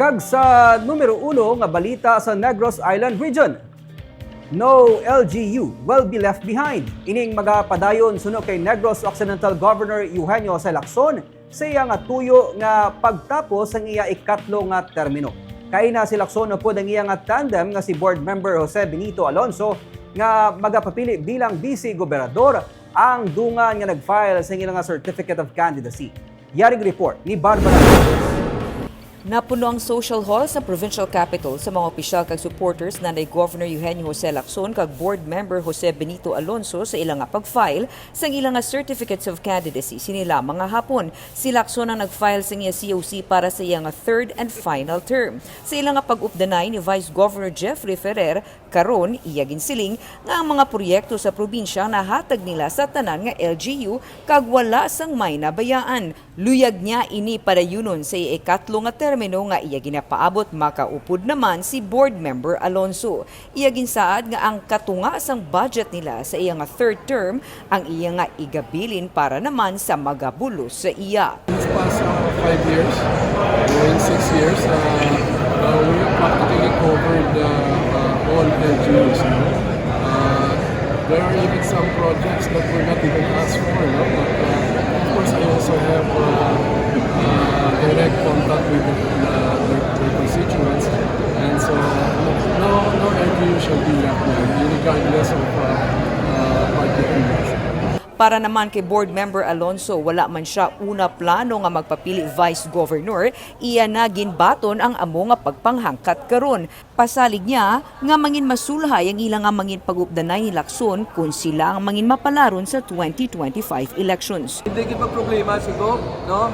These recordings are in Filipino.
Kag sa numero uno nga balita sa Negros Island Region. No LGU will be left behind. Ining magapadayon suno kay Negros Occidental Governor Eugenio C. Lacson sa iya nga tuyo nga pagtapos ang iya ikatlo nga termino. Kay na si Lacson po ang iya nga tandem nga si board member Jose Benito Alonso nga magapapili bilang vice gobernador ang dungan nga nag-file sa ilang nga certificate of candidacy. Yaring report ni Barbara Napuno ang social hall sa provincial capital sa mga opisyal kag supporters na ni Governor Eugenio Jose Lacson kag board member Jose Benito Alonso sa ilang pag-file sa ilang certificates of candidacy sinila mga hapon. Si Lacson ang nag-file sa iya COC para sa iyang third and final term. Sa ilang pag-updanay ni Vice Governor Jeffrey Ferrer karon iya ginsiling nga ang mga proyekto sa probinsya nahatag nila sa tanan nga LGU kag wala sang may nabayaan. Luyag niya ini padayunon sa iya ikatlo nga termino nga iya ginapaabot makaupod naman si board member Alonso. Iya ginsaad nga ang katunga sang budget nila sa iya nga third term ang iya nga igabilin para naman sa magabulos sa iya. These past uh, five years, in six years, uh, uh, we practically covered uh, uh, all LGUs. No? Uh, there are even some projects that were not even asked for. No? But, uh, of course, I also have uh, uh, contact with the, uh, their, their constituents. And so, no, no LGU shall be left behind, regardless of uh, uh, party. Para naman kay board member Alonso, wala man siya una plano nga magpapili vice governor, iya na ginbaton ang amo nga pagpanghangkat karon. Pasalig niya nga mangin masulhay ang ilang nga mangin pagupdanay ni Lacson kung sila ang mangin mapalaron sa 2025 elections. Hindi kita problema siguro, no?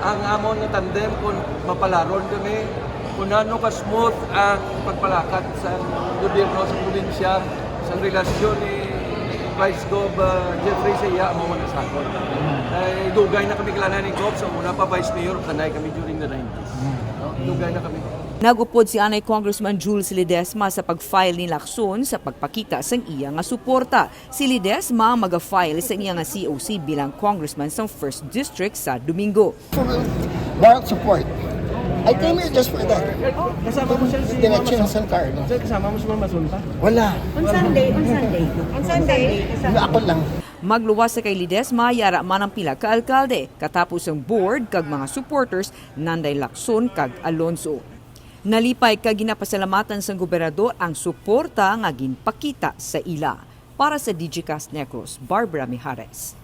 Ang amon nga tandem kung mapalaron kami, kung ano ka smooth ang pagpalakat sa gobyerno sa probinsya, sa relasyon ni Vice Gov uh, Jeffrey Saya mo man sakon. Ay dugay na kami kalanan ni Gov sa una pa Vice Mayor kanay kami during the 90s. No? Dugay na kami. Nagupod si Anay Congressman Jules Ledesma sa pag-file ni Lacson sa pagpakita sang iya nga suporta. Si Ledesma mag-file sa iya nga COC bilang congressman sa 1st District sa Domingo. for Bharat support. I came here just for that. Kasama mo siya si Diretso ng San Carlos. Kasama mo si Mama Sulta. Wala. On Sunday, on Sunday. On Sunday. Wala ako lang. Magluwas sa kay Ledesma, yara man ang pila ka alkalde, katapos ang board kag mga supporters nanday Lacson kag Alonso. Nalipay kag ginapasalamatan sang gobernador ang suporta nga ginpakita sa ila. Para sa DigiCast Negros, Barbara Mijares.